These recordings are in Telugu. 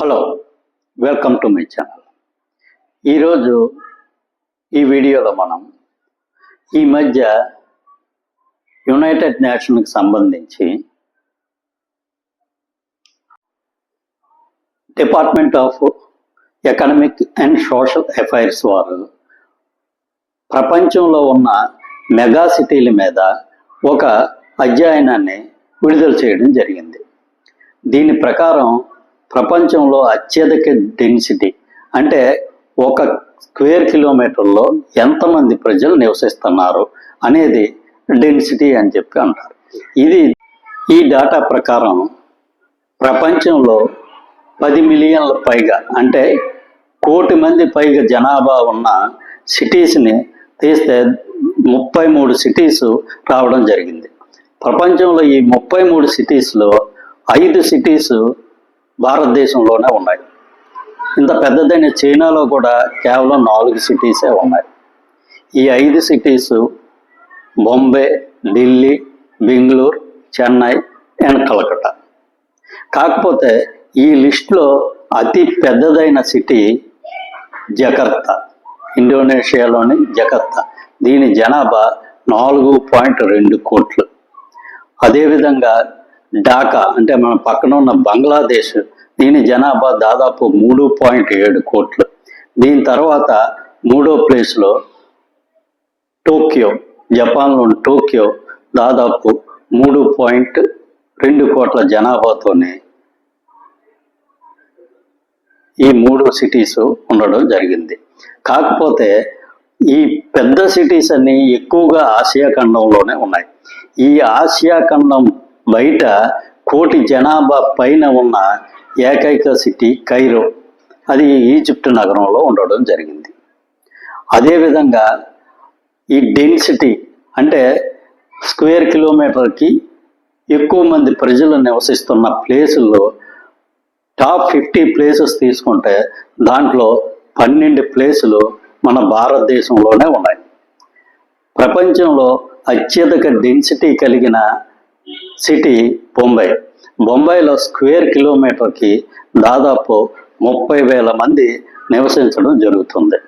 Hello welcome to my channel. ఈరోజు ఈ వీడియోలో మనం ఈ మధ్య యునైటెడ్ నేషన్కి సంబంధించి department of economic and social affairs వారు ప్రపంచంలో ఉన్న మెగా సిటీల మీద ఒక అధ్యయనాన్ని విడుదల చేయడం జరిగింది. దీని ప్రకారం ప్రపంచంలో అత్యధిక డెన్సిటీ అంటే ఒక స్క్వేర్ కిలోమీటర్లో ఎంతమంది ప్రజలు నివసిస్తున్నారు అనేది డెన్సిటీ అని చెప్పి అంటారు. ఇది ఈ డేటా ప్రకారం ప్రపంచంలో పది మిలియన్ల పైగా అంటే కోటి మంది పైగా జనాభా ఉన్న సిటీస్ని తీస్తే ముప్పై మూడు సిటీస్ రావడం జరిగింది. ప్రపంచంలో ఈ ముప్పై మూడు సిటీస్లో ఐదు సిటీస్ భారతదేశంలోనే ఉన్నాయి. ఇంత పెద్దదైన చైనాలో కూడా కేవలం నాలుగు సిటీసే ఉన్నాయి. ఈ ఐదు సిటీస్ బొంబే ఢిల్లీ బెంగళూరు చెన్నై అండ్ కలకత్తా. కాకపోతే ఈ లిస్టులో అతి పెద్దదైన సిటీ జకర్తా. ఇండోనేషియాలోని జకర్తా. దీని జనాభా నాలుగు పాయింట్ రెండు కోట్లు. అదేవిధంగా ఢాకా అంటే మన పక్కన ఉన్న బంగ్లాదేశ్ దీని జనాభా దాదాపు మూడు పాయింట్ ఏడు కోట్లు. దీని తర్వాత మూడో ప్లేస్లో టోక్యో జపాన్లోని టోక్యో దాదాపు మూడు పాయింట్ రెండు కోట్ల జనాభాతోనే ఈ మూడు సిటీస్ ఉండడం జరిగింది. కాకపోతే ఈ పెద్ద సిటీస్ అన్ని ఎక్కువగా ఆసియా ఖండంలోనే ఉన్నాయి. ఈ ఆసియా ఖండం బయట కోటి జనాభా పైన ఉన్న ఏకైక సిటీ కైరో. అది ఈజిప్ట్ నగరంలో ఉండడం జరిగింది. అదేవిధంగా ఈ డెన్సిటీ అంటే స్క్వేర్ కిలోమీటర్కి ఎక్కువ మంది ప్రజలు నివసిస్తున్న ప్లేసుల్లో టాప్ ఫిఫ్టీ ప్లేసెస్ తీసుకుంటే దాంట్లో పన్నెండు ప్లేసులు మన భారతదేశంలోనే ఉన్నాయి. ప్రపంచంలో అత్యధిక డెన్సిటీ కలిగిన సిటీ బొంబాయి బొంబాయిలో స్క్వేర్ కిలోమీటర్కి దాదాపు ముప్పై వేల మంది నివసించడం జరుగుతుంది.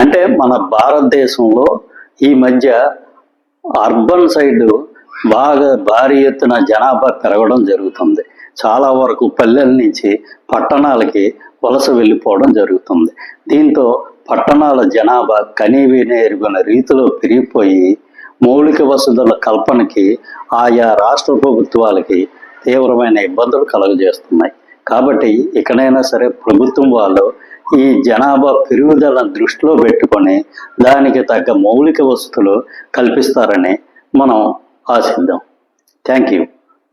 అంటే మన భారతదేశంలో ఈ మధ్య అర్బన్ సైడ్ బాగా భారీ ఎత్తున జనాభా పెరగడం జరుగుతుంది. చాలా వరకు పల్లెల నుంచి పట్టణాలకి వలస వెళ్ళిపోవడం జరుగుతుంది. దీంతో పట్టణాల జనాభా కనీవినే ఎరుగున రీతిలో పెరిగిపోయి మౌలిక వసతుల కల్పనకి ఆయా రాష్ట్ర ప్రభుత్వాలకి తీవ్రమైన ఇబ్బందులు కలుగజేస్తున్నాయి. కాబట్టి ఇకనైనా సరే ప్రభుత్వం వాళ్ళు ఈ జనాభా పెరుగుదలను దృష్టిలో పెట్టుకొని దానికి తగ్గ మౌలిక వసతులు కల్పిస్తారని మనం ఆశిద్దాం. Thank you.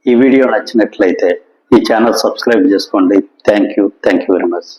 ఈ వీడియో నచ్చినట్లయితే ఈ ఛానల్ సబ్స్క్రైబ్ చేసుకోండి. Thank you. Thank you very much.